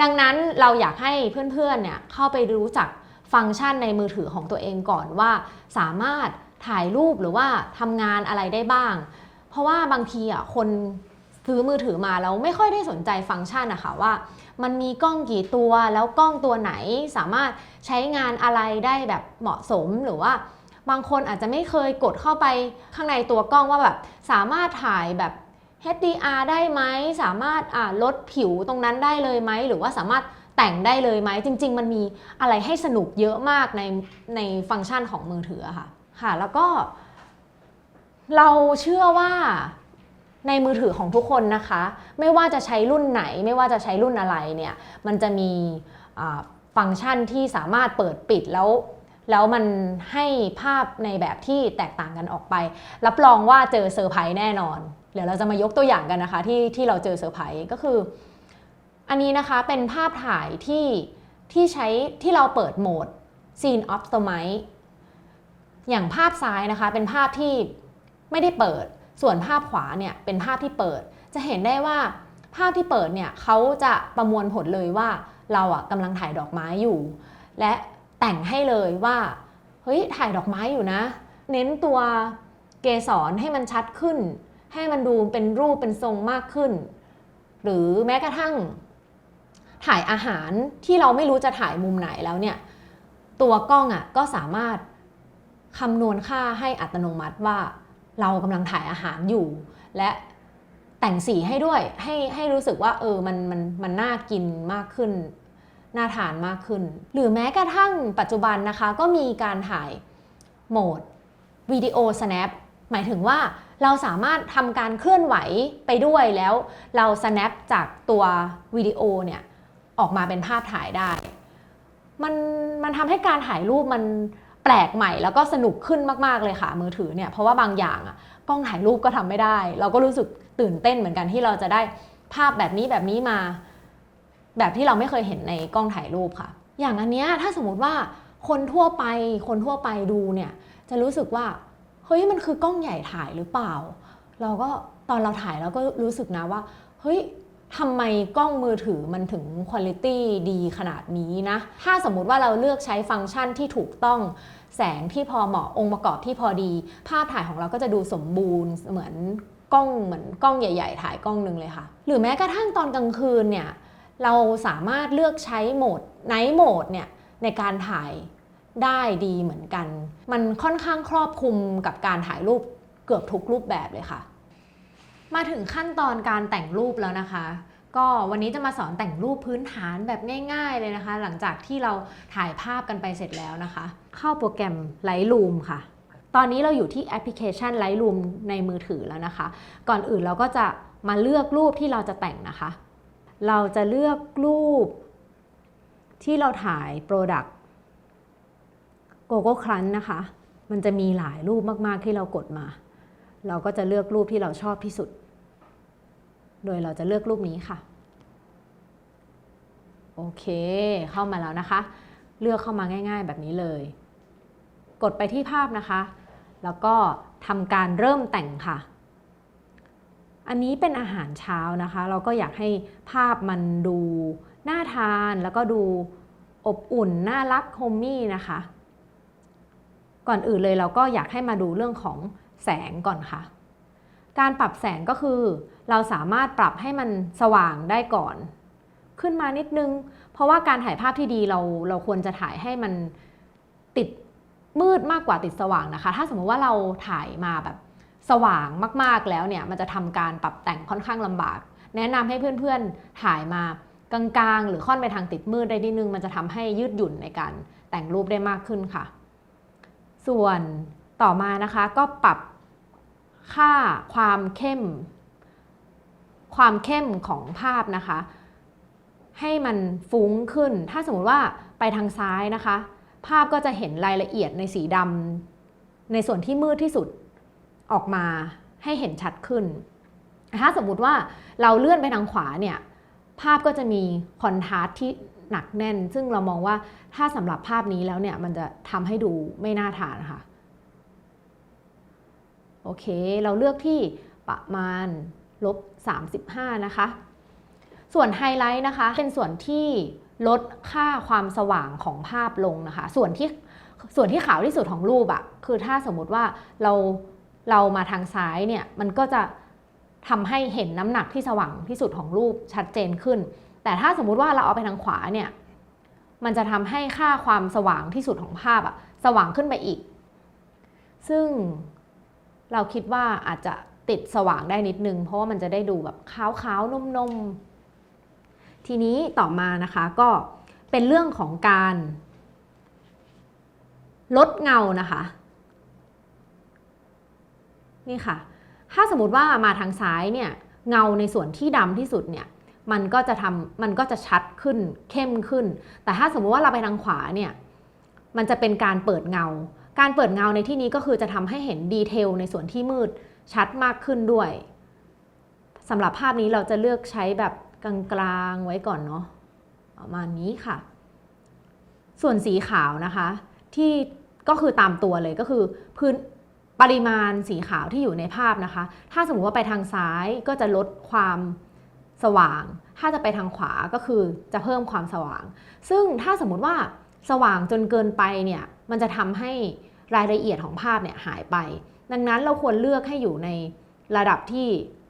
ดังนั้นเราอยากให้เพื่อนๆเนี่ยเข้าไปรู้จักฟังก์ชันในมือถือของตัวเองก่อนว่า สามารถถ่ายรูปหรือว่าทำงานอะไรได้บ้าง เพราะว่าบางทีอะคนซื้อมือถือมาแล้วไม่ค่อยได้สนใจฟังก์ชันนะคะว่า มันมีกล้องกี่ตัวแล้วกล้องตัวไหนสามารถใช้งานอะไรได้แบบเหมาะสมหรือว่า บางคนอาจจะไม่เคยกดเข้าไปข้างในตัวกล้องว่าแบบสามารถถ่ายแบบ HDR ได้ไหมสามารถลดผิวตรงนั้นได้เลยไหมหรือว่าสามารถแต่งได้เลยไหมจริง ๆ มันมีอะไรให้สนุกเยอะมากในในฟังก์ชันของมือถืออะค่ะค่ะแล้วก็เราเชื่อว่าในมือถือของทุกคนนะคะ ไม่ว่าจะใช้รุ่นไหน ไม่ว่าจะใช้รุ่นอะไรเนี่ยมันจะมีฟังก์ชันที่สามารถเปิดปิดแล้วแล้วมันให้ภาพในแบบที่แตกต่างกันออกไป รับรองว่าเจอเซอร์ไพรส์แน่นอน เดี๋ยวเราจะมายกตัวอย่างกันนะคะที่ที่เราเจอเซอร์ไพรส์ก็คือ อันนี้นะคะเป็นภาพถ่ายที่ที่ใช้ที่เราเปิดโหมด Scene Optimize อย่างภาพซ้ายนะคะเป็นภาพที่ไม่ได้เปิด ส่วนภาพขวาเนี่ยเป็นภาพที่เปิด จะเห็นได้ว่าภาพที่เปิดเนี่ยเขาจะประมวลผลเลยว่าเราอะกำลังถ่ายดอกไม้อยู่ และแต่งให้เลยว่าเฮ้ยถ่ายดอกไม้อยู่นะ เน้นตัวเกสรให้มันชัดขึ้น ให้มันดูเป็นรูปเป็นทรงมากขึ้น หรือแม้กระทั่ง ถ่ายอาหารที่เราไม่รู้จะถ่ายมุมไหนแล้วเนี่ย ตัวกล้องอะก็สามารถคำนวณค่าให้อัตโนมัติว่าเรากำลังถ่ายอาหารอยู่ และแต่งสีให้ด้วยให้ให้รู้สึกว่าเออมันมันมันน่ากินมากขึ้น น่าทานมากขึ้น หรือแม้กระทั่งปัจจุบันนะคะ ก็มีการถ่ายโหมดวิดีโอ snap หมายถึงว่า เราสามารถทำการเคลื่อนไหวไปด้วยแล้วเรา snap จากตัววิดีโอเนี่ยออกมาเป็นภาพถ่ายได้ มันมันทำให้การถ่ายรูปมันแปลกใหม่แล้วก็สนุกขึ้นมาก ๆ เลยค่ะมือถือเนี่ยเพราะว่าบางอย่างอะกล้องถ่ายรูปก็ทำไม่ได้ เราก็รู้สึกตื่นเต้นเหมือนกันที่เราจะได้ภาพแบบนี้แบบนี้มา แบบที่เราไม่เคยเห็นในกล้องถ่ายรูปค่ะ อย่างอันเนี้ยถ้าสมมติว่าคนทั่วไปคนทั่วไปดูเนี่ยจะรู้สึกว่า เฮ้ยมันคือกล้องใหญ่ถ่ายหรือเปล่า เราก็ตอนเราถ่ายเราก็รู้สึกนะว่าเฮ้ยทำไมกล้องมือถือมันถึงคุณภาพดีขนาดนี้นะ ถ้าสมมุติว่าเราเลือกใช้ฟังก์ชันที่ถูกต้อง แสงที่พอเหมาะองค์ประกอบที่พอดี ภาพถ่ายของเราก็จะดูสมบูรณ์เหมือนกล้องเหมือนกล้องใหญ่ ๆ ถ่ายกล้องหนึ่งเลยค่ะ หรือแม้กระทั่งตอนกลางคืนเนี่ยเราสามารถเลือกใช้โหมดไนท์โหมดเนี่ยในการถ่าย ได้ดีเหมือนกัน มันค่อนข้างครอบคลุมกับการถ่ายรูปเกือบทุกรูปแบบเลยค่ะ มาถึงขั้นตอนการแต่งรูปแล้วนะคะ ก็วันนี้จะมาสอนแต่งรูปพื้นฐานแบบง่ายๆเลยนะคะ หลังจากที่เราถ่ายภาพกันไปเสร็จแล้วนะคะ เข้าโปรแกรม Lightroom ค่ะ ตอนนี้เราอยู่ที่แอปพลิเคชัน Lightroom ในมือถือแล้วนะคะ ก่อนอื่นเราก็จะมาเลือกรูปที่เราจะแต่งนะคะ เราจะเลือกรูปที่เราถ่าย Product Gogo Crunch นะคะ มันจะมีหลายรูปมาก ๆ ที่เรากดมา เราก็จะเลือกรูปที่เราชอบที่สุด โดยเราจะเลือกรูปนี้ค่ะ โอเค เข้ามาแล้วนะคะ เลือกเข้ามาง่าย ๆ แบบนี้เลย กดไปที่ภาพนะคะ แล้วก็ทำการเริ่มแต่งค่ะ อันนี้เป็นอาหารเช้านะคะ เราก็อยากให้ภาพมันดูน่าทานแล้วก็ดูอบอุ่น น่ารักโฮมมี่นะคะ ก่อนอื่นเลยเราก็อยากให้มาดูเรื่องของแสงก่อนค่ะ การปรับแสงก็คือ เราสามารถปรับให้มันสว่างได้ก่อน ขึ้นมานิดนึง เพราะว่าการถ่ายภาพที่ดีเราเราควรจะถ่ายให้มันติดมืดมากกว่าติดสว่างนะคะ ถ้าสมมติว่าเราถ่ายมาแบบสว่างมากๆแล้วเนี่ยมันจะทำการปรับแต่งค่อนข้างลำบาก แนะนำให้เพื่อนๆถ่ายมากลางๆ หรือค่อนไปทางติดมืดได้นิดนึง มันจะทำให้ยืดหยุ่นในการแต่งรูปได้มากขึ้นค่ะ ส่วนต่อมานะคะก็ปรับค่าความเข้ม ความเข้มของภาพนะคะ ให้มันฟุ้งขึ้น ถ้าสมมติว่าไปทางซ้ายนะคะ ภาพก็จะเห็นรายละเอียดในสีดำในส่วนที่มืดที่สุดออกมาให้เห็นชัดขึ้น ถ้าสมมุติว่าเราเลื่อนไปทางขวาเนี่ย ภาพก็จะมีคอนทราสต์ที่ หนักแน่น ซึ่งเรามองว่าถ้าสำหรับภาพนี้แล้วเนี่ยมันจะทำให้ดูไม่น่าทานค่ะโอเค เราเลือกที่ประมาณลบ 35 นะคะ ส่วนไฮไลท์นะคะ เป็นส่วนที่ลดค่าความสว่างของภาพลงนะคะ ส่วนที่ส่วนที่ขาวที่สุดของรูปอะคือถ้าสมมุติว่าเราเรามาทางซ้ายเนี่ย มันก็จะทำให้เห็นน้ำหนักที่สว่างที่สุดของรูปชัดเจนขึ้น แต่ถ้าสมมุติว่าเราเอาไปทางขวาเนี่ยมันจะทำให้ค่าความสว่างที่สุดของภาพอะสว่างขึ้นไปอีก ซึ่งเราคิดว่าอาจจะติดสว่างได้นิดนึง เพราะว่ามันจะได้ดูแบบขาวๆนุ่มๆ ทีนี้ต่อมานะคะก็เป็นเรื่องของการ ลดเงานะคะ นี่ค่ะ ถ้าสมมติว่ามาทางซ้ายเนี่ยเงาในส่วนที่ดำที่สุดเนี่ย มันก็จะทำมันก็จะชัดขึ้นเข้มขึ้น แต่ถ้าสมมติว่าเราไปทางขวาเนี่ยมันจะเป็นการเปิดเงา การเปิดเงาในที่นี้ก็คือจะทำให้เห็นดีเทลในส่วนที่มืดชัดมากขึ้นด้วยสำหรับภาพนี้เราจะเลือกใช้แบบกลางๆไว้ก่อนเนาะประมาณนี้ค่ะ ส่วนสีขาวนะคะ ที่ก็คือตามตัวเลยก็คือพื้นปริมาณสีขาวที่อยู่ในภาพนะคะ ถ้าสมมติว่าไปทางซ้ายก็จะลดความ สว่าง ถ้าจะไปทางขวาก็คือจะเพิ่มความสว่าง ซึ่งถ้าสมมติว่าสว่างจนเกินไปเนี่ยมันจะทำให้รายละเอียดของภาพเนี่ยหายไป ดังนั้นเราควรเลือกให้อยู่ในระดับที่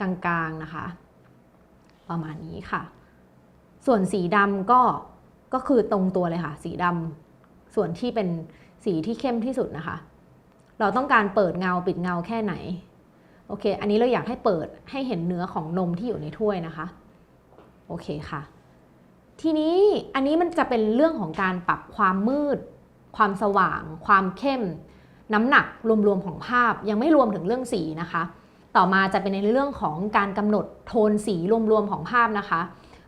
กลางๆนะคะ ประมาณนี้ค่ะ ส่วนสีดำก็ก็คือตรงตัวเลยค่ะ สีดำส่วนที่เป็นสีที่เข้มที่สุดนะคะ เราต้องการเปิดเงาปิดเงาแค่ไหน อเค อันนี้เราอยากให้เปิดให้เห็นเนื้อของนมที่อยู่ในถ้วยนะคะ โอเคค่ะ ทีนี้อันนี้มันจะเป็นเรื่องของการปรับความมืด ความสว่าง ความเข้ม น้ำหนักรวมๆของภาพ ยังไม่รวมถึงเรื่องสีนะคะ ต่อมาจะเป็นในเรื่องของการกำหนดโทนสีรวมๆของภาพนะคะ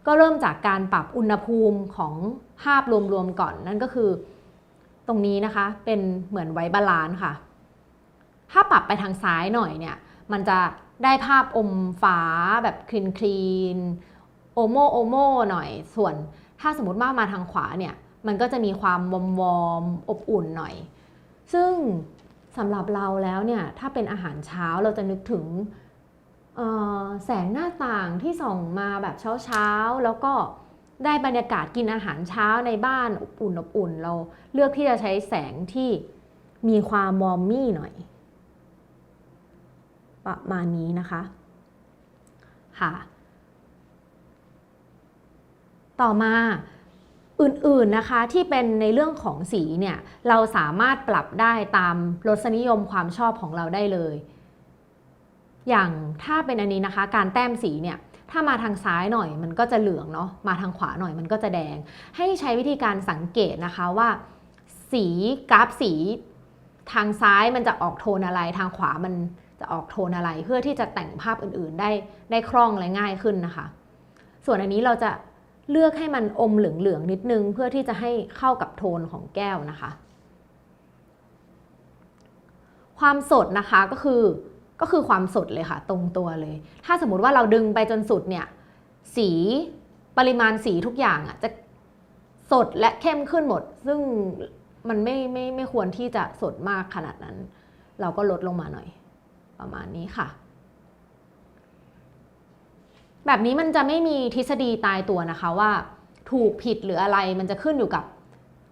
ก็เริ่มจากการปรับอุณหภูมิของภาพรวมๆก่อน นั่นก็คือ ตรงนี้นะคะ เป็นเหมือนไว้บาลานซ์ค่ะ ถ้าปรับไปทางซ้ายหน่อยเนี่ย มันจะได้ภาพอมฟ้าแบบคลีนคลีนโอโมโอโมหน่อย ส่วนถ้าสมมติว่ามาทางขวาเนี่ย มันก็จะมีความวอมวอมอบอุ่นหน่อย ซึ่งสำหรับเราแล้วเนี่ย ถ้าเป็นอาหารเช้าเราจะนึกถึงแสงหน้าต่างที่ส่องมาแบบเช้าๆ แล้วก็ได้บรรยากาศกินอาหารเช้าในบ้านอบอุ่นอบอุ่นเราเลือกที่จะใช้แสงที่มีความวอมมี่หน่อย ประมาณนี้นะคะค่ะต่อมาอื่นๆนะคะที่เป็นในเรื่องของสีเนี่ยเราสามารถปรับได้ตามรสนิยมความชอบของเราได้เลย อย่างถ้าเป็นอันนี้นะคะ การแต้มสีเนี่ยถ้ามาทางซ้ายหน่อยมันก็จะเหลืองเนาะมาทางขวาหน่อยมันก็จะแดง ให้ใช้วิธีการสังเกตนะคะว่า สีกราฟสี ทางซ้ายมันจะออกโทนอะไรทางขวามัน จะออกโทนอะไรเพื่อที่จะแต่งภาพอื่นๆ ได้ได้คล่องและง่ายขึ้นนะคะ ส่วนอันนี้เราจะเลือกให้มันอมเหลืองๆนิดนึง เพื่อที่จะให้เข้ากับโทนของแก้วนะคะ ความสดนะคะก็คือก็คือความสดเลยค่ะ ตรงตัวเลย ถ้าสมมติว่าเราดึงไปจนสุดเนี่ยสีปริมาณสีทุกอย่างอะจะสดและเข้มขึ้นหมด ซึ่งมันไม่ไม่ไม่ควรที่จะสดมากขนาดนั้น เราก็ลดลงมาหน่อย ประมาณนี้ค่ะ แบบนี้มันจะไม่มีทฤษฎีตายตัวนะคะว่า ถูกผิดหรืออะไรมันจะขึ้นอยู่กับ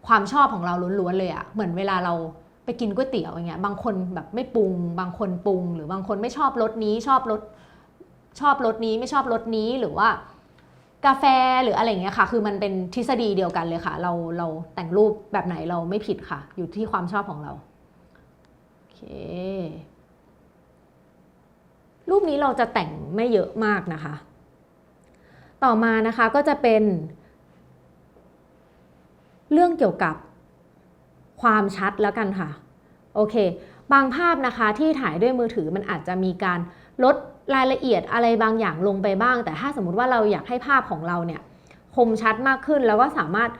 ความชอบของเราล้วนๆเลยอะเหมือนเวลาเราไปกินก๋วยเตี๋ยวอย่างเงี้ยบางคนแบบไม่ปรุง บางคนปรุง หรือบางคนไม่ชอบรสนี้ชอบรสชอบรสนี้ไม่ชอบรสนี้หรือว่ากาแฟหรืออะไรเงี้ยค่ะ คือมันเป็นทฤษฎีเดียวกันเลยค่ะ เราเราแต่งรูปแบบไหนเราไม่ผิดค่ะ อยู่ที่ความชอบของเรา โอเค รูปนี้เราจะแต่งไม่เยอะมากนะคะ ต่อมานะคะก็จะเป็น เรื่องเกี่ยวกับความชัดแล้วกันค่ะ โอเค บางภาพนะคะที่ถ่ายด้วยมือถือมันอาจจะมีการลดรายละเอียดอะไรบางอย่างลงไปบ้าง แต่ถ้าสมมติว่าเราอยากให้ภาพของเราเนี่ยคมชัดมากขึ้น แล้วก็สามารถ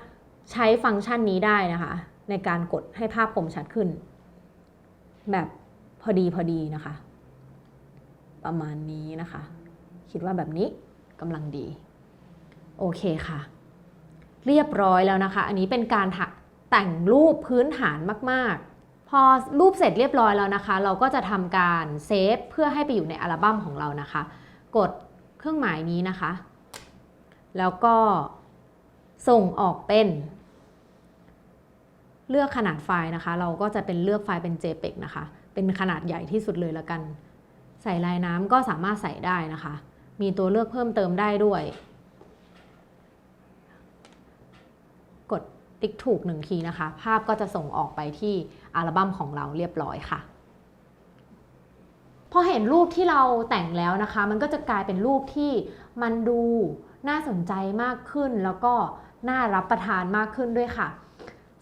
ใช้ฟังก์ชันนี้ได้นะคะ ในการกดให้ภาพคมชัดขึ้น แบบพอดีพอดีนะคะ ประมาณนี้นะคะ คิดว่าแบบนี้กำลังดี โอเคค่ะ เรียบร้อยแล้วนะคะ อันนี้เป็นการแต่งรูปพื้นฐานมากๆ พอรูปเสร็จเรียบร้อยแล้วนะคะ เราก็จะทำการเซฟเพื่อให้ไปอยู่ในอัลบั้มของเรานะคะ กดเครื่องหมายนี้นะคะ แล้วก็ส่งออกเป็นเลือกขนาดไฟล์นะคะ เราก็จะเป็นเลือกไฟล์เป็น JPEG นะคะ เป็นขนาดใหญ่ที่สุดเลยละกัน ใส่ลายน้ำก็สามารถใส่ได้นะคะ มีตัวเลือกเพิ่มเติมได้ด้วย กดติ๊กถูกหนึ่งทีนะคะ ภาพก็จะส่งออกไปที่อัลบั้มของเราเรียบร้อยค่ะพอเห็นรูปที่เราแต่งแล้วนะคะ มันก็จะกลายเป็นรูปที่มันดูน่าสนใจมากขึ้นแล้วก็น่ารับประทานมากขึ้นด้วยค่ะ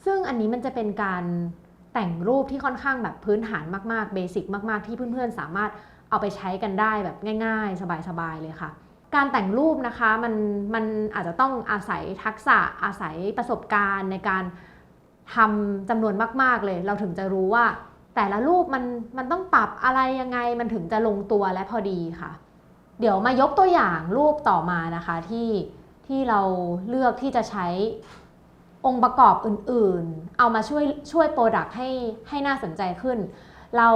ซึ่งอันนี้มันจะเป็นการแต่งรูปที่ค่อนข้างแบบพื้นฐานมากๆเบสิกมาก ๆ ที่เพื่อนๆ สามารถ เอาไปใช้กันได้แบบง่าย ๆ สบายๆเลยค่ะ การแต่งรูปนะคะมันมันอาจจะต้องอาศัยทักษะอาศัยประสบการณ์ในการทำจำนวนมาก ๆเลย เราถึงจะรู้ว่า แต่ละรูปมันมันต้องปรับอะไรยังไงมันถึงจะลงตัวและพอดีค่ะ เดี๋ยวมายกตัวอย่างรูปต่อมานะคะที่ที่เราเลือกที่จะใช้องค์ประกอบอื่นๆ เอามาช่วยช่วยโปรดักต์ให้ให้น่าสนใจขึ้น เรา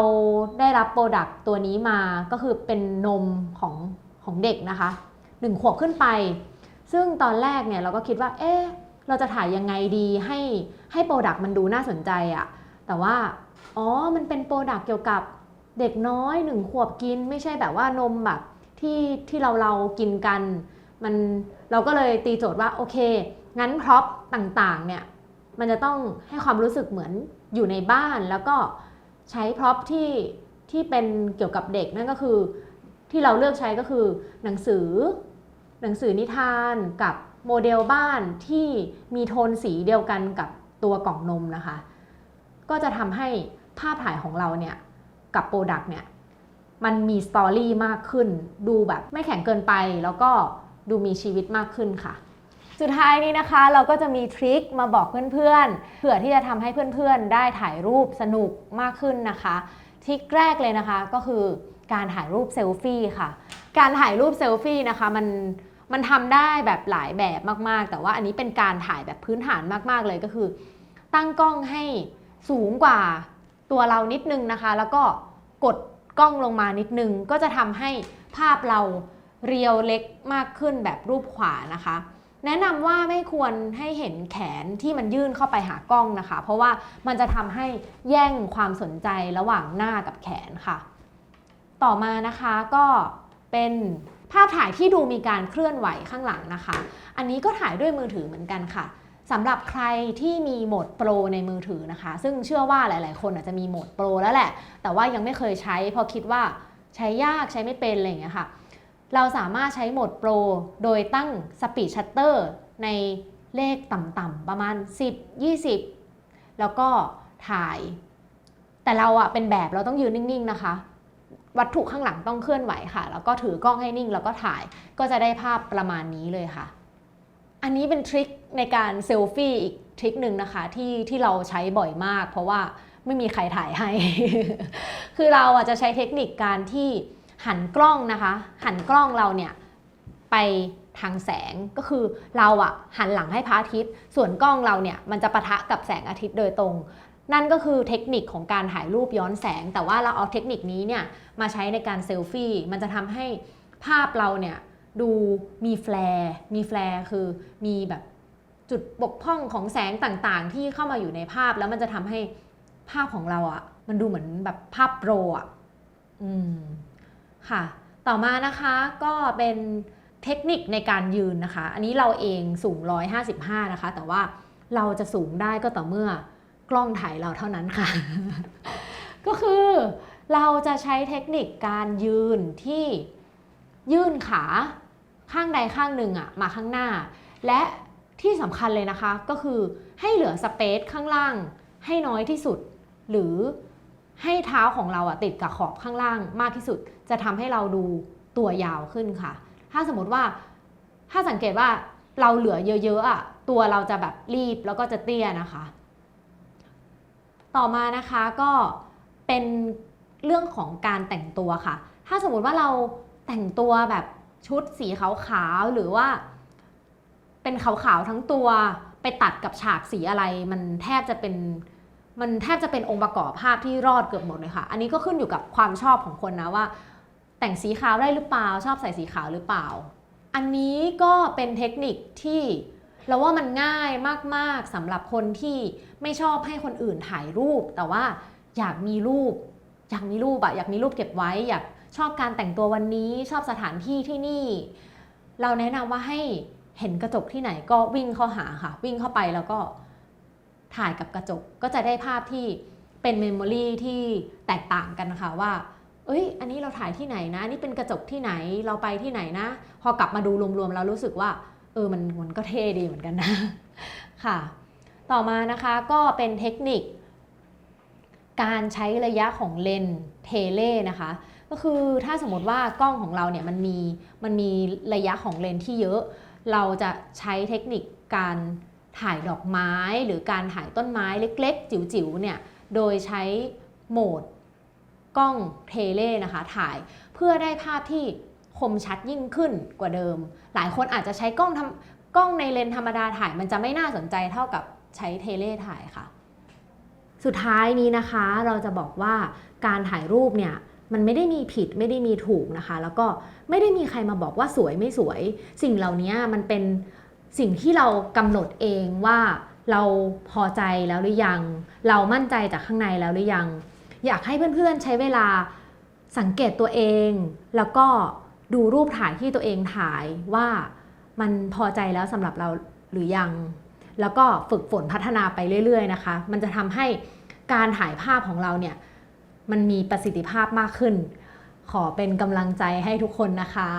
ได้รับโปรดักต์ตัวนี้มาก็คือเป็นนมของของเด็กนะคะหนึ่งขวบขึ้นไป ซึ่งตอนแรกเนี่ยเราก็คิดว่า เอ๊ะ เราจะถ่ายยังไงดีให้ให้โปรดักต์มันดูน่าสนใจอะแต่ว่า อ๋อ มันเป็นโปรดักต์เกี่ยวกับเด็กน้อยหนึ่งขวบกิน ไม่ใช่แบบว่านมแบบที่ที่เราเรากินกัน มันเราก็เลยตีโจทย์ว่าโอเค งั้นพร็อพต่างๆเนี่ยมันจะต้องให้ความรู้สึกเหมือนอยู่ในบ้านแล้วก็ ใช้พร็อพที่ที่เป็นเกี่ยวกับเด็กนั่นก็คือ ที่เราเลือกใช้ก็คือหนังสือ หนังสือนิทานกับโมเดลบ้านที่มีโทนสีเดียวกันกับตัวกล่องนมนะคะ ก็จะทำให้ภาพถ่ายของเราเนี่ยกับโปรดักต์เนี่ยมันมีสตอรี่มากขึ้น ดูแบบไม่แข็งเกินไป แล้วก็ดูมีชีวิตมากขึ้นค่ะ สุดท้ายนี้นะคะเราก็จะมีทริคมาบอกเพื่อนๆเผื่อที่จะทำให้เพื่อนๆ ได้ถ่ายรูปสนุกมากขึ้นนะคะทริคแรกเลยนะคะก็คือการถ่ายรูปเซลฟี่ค่ะ การถ่ายรูปเซลฟี่นะคะมันมันทำได้แบบหลายแบบมากๆ แต่ว่าอันนี้เป็นการถ่ายแบบพื้นฐานมากๆเลยก็คือ ตั้งกล้องให้สูงกว่าตัวเรานิดนึงนะคะ แล้วก็กดกล้องลงมานิดนึง ก็จะทำให้ภาพเราเรียวเล็กมากขึ้นแบบรูปขวานะคะ แนะนำว่าไม่ควรให้เห็นแขนที่มันยื่นเข้าไปหากล้องนะคะ เพราะว่ามันจะทำให้แย่งความสนใจระหว่างหน้ากับแขนค่ะ ต่อมานะคะก็เป็นภาพถ่ายที่ดูมีการเคลื่อนไหวข้างหลังนะคะ อันนี้ก็ถ่ายด้วยมือถือเหมือนกันค่ะสำหรับใครที่มีโหมดโปรในมือถือนะคะ ซึ่งเชื่อว่าหลาย ๆ คนอาจจะมีโหมดโปรแล้วแหละ แต่ว่ายังไม่เคยใช้เพราะคิดว่าใช้ยากใช้ไม่เป็นอะไรอย่างเงี้ยค่ะ เราสามารถใช้โหมดโปรโดยตั้งสปีดชัตเตอร์ในเลขต่ำๆประมาณ 10 20 แล้วก็ถ่าย แต่เราอะเป็นแบบเราต้องยืนนิ่งๆนะคะ วัตถุข้างหลังต้องเคลื่อนไหวค่ะ แล้วก็ถือกล้องให้นิ่งแล้วก็ถ่ายก็จะได้ภาพประมาณนี้เลยค่ะ อันนี้เป็นทริคในการเซลฟี่อีกทริคหนึ่งนะคะที่ที่เราใช้บ่อยมาก เพราะว่าไม่มีใครถ่ายให้ คือเราอะจะใช้เทคนิคการที่ หันกล้องนะคะ หันกล้องเราเนี่ยไปทางแสงก็คือเราอะหันหลังให้พระอาทิตย์ ส่วนกล้องเราเนี่ยมันจะปะทะกับแสงอาทิตย์โดยตรง นั่นก็คือเทคนิคของการถ่ายรูปย้อนแสง แต่ว่าเราเอาเทคนิคนี้เนี่ยมาใช้ในการเซลฟี่มันจะทำให้ภาพเราเนี่ยดูมีแฟลร์มีแฟลร์คือมีแบบจุดบกพร่องของแสงต่างๆ ที่เข้ามาอยู่ในภาพแล้วมันจะทำให้ภาพของเราอะ่ะมันดูเหมือนแบบภาพโปรอะอืม ค่ะ ต่อมานะคะก็เป็นเทคนิคในการยืนนะคะ อันนี้เราเองสูง 155 นะคะ แต่ว่าเราจะสูงได้ก็ต่อเมื่อกล้องถ่ายเราเท่านั้นค่ะ ก็คือเราจะใช้เทคนิคการยืนที่ยื่นขาข้างใดข้างหนึ่งอะมาข้างหน้า และที่สำคัญเลยนะคะก็คือให้เหลือสเปซข้างล่างให้น้อยที่สุด หรือ ให้เท้าของเราอะติดกับขอบข้างล่างมากที่สุด จะทำให้เราดูตัวยาวขึ้นค่ะ ถ้าสมมติว่าถ้าสังเกตว่าเราเหลือเยอะๆอะตัวเราจะแบบรีบแล้วก็จะเตี้ยนะคะ ต่อมานะคะก็เป็นเรื่องของการแต่งตัวค่ะ ถ้าสมมติว่าเราแต่งตัวแบบชุดสีขาวๆหรือว่าเป็นขาวๆทั้งตัวไปตัดกับฉากสีอะไร มันแทบจะเป็น มันแทบจะเป็นองค์ประกอบภาพที่รอดเกือบหมดเลยค่ะ อันนี้ก็ขึ้นอยู่กับความชอบของคนนะว่า แต่งสีขาวได้หรือเปล่า ชอบใส่สีขาวหรือเปล่า อันนี้ก็เป็นเทคนิคที่เราว่ามันง่ายมาก ๆสำหรับคนที่ไม่ชอบให้คนอื่นถ่ายรูป แต่ว่าอยากมีรูป อยากมีรูปอะอยากมีรูปเก็บไว้ อยากชอบการแต่งตัววันนี้ ชอบสถานที่ที่นี่ เราแนะนำว่าให้เห็นกระจกที่ไหนก็วิ่งเข้าหาค่ะ วิ่งเข้าไปแล้วก็ ถ่ายกับกระจกก็จะได้ภาพที่เป็นเมมโมรีที่แตกต่างกันนะคะว่า เอ้ย อันนี้เราถ่ายที่ไหนนะ นี่เป็นกระจกที่ไหน เราไปที่ไหนนะ พอกลับมาดูรวมๆ เรารู้สึกว่า เออ มันมันก็เท่ดีเหมือนกันนะ ค่ะ ต่อมานะคะก็เป็นเทคนิค การใช้ระยะของเลนส์เทเลนะคะ ก็คือถ้าสมมติว่ากล้องของเราเนี่ยมันมีมันมีระยะของเลนส์ที่เยอะ เราจะใช้เทคนิคการ ถ่ายดอกไม้หรือการถ่ายต้นไม้เล็กๆ จิ๋วๆเนี่ยโดยใช้โหมดกล้องเทเลนะคะถ่ายเพื่อได้ภาพที่คมชัดยิ่งขึ้นกว่าเดิม หลายคนอาจจะใช้กล้องทำกล้องในเลนธรรมดาถ่ายมันจะไม่น่าสนใจเท่ากับใช้เทเลถ่ายค่ะ สุดท้ายนี้นะคะเราจะบอกว่าการถ่ายรูปเนี่ยมันไม่ได้มีผิดไม่ได้มีถูกนะคะ แล้วก็ไม่ได้มีใครมาบอกว่าสวยไม่สวย สิ่งเหล่านี้มันเป็น สิ่งที่เรากำหนดเองว่าเราพอใจแล้วหรือยัง เรามั่นใจจากข้างในแล้วหรือยัง อยากให้เพื่อนๆใช้เวลาสังเกตตัวเอง แล้วก็ดูรูปถ่ายที่ตัวเองถ่ายว่ามันพอใจแล้วสำหรับเราหรือยัง แล้วก็ฝึกฝนพัฒนาไปเรื่อย ๆ นะคะ มันจะทำให้การถ่ายภาพของเราเนี่ยมันมีประสิทธิภาพมากขึ้น ขอเป็นกำลังใจให้ทุกคนนะคะ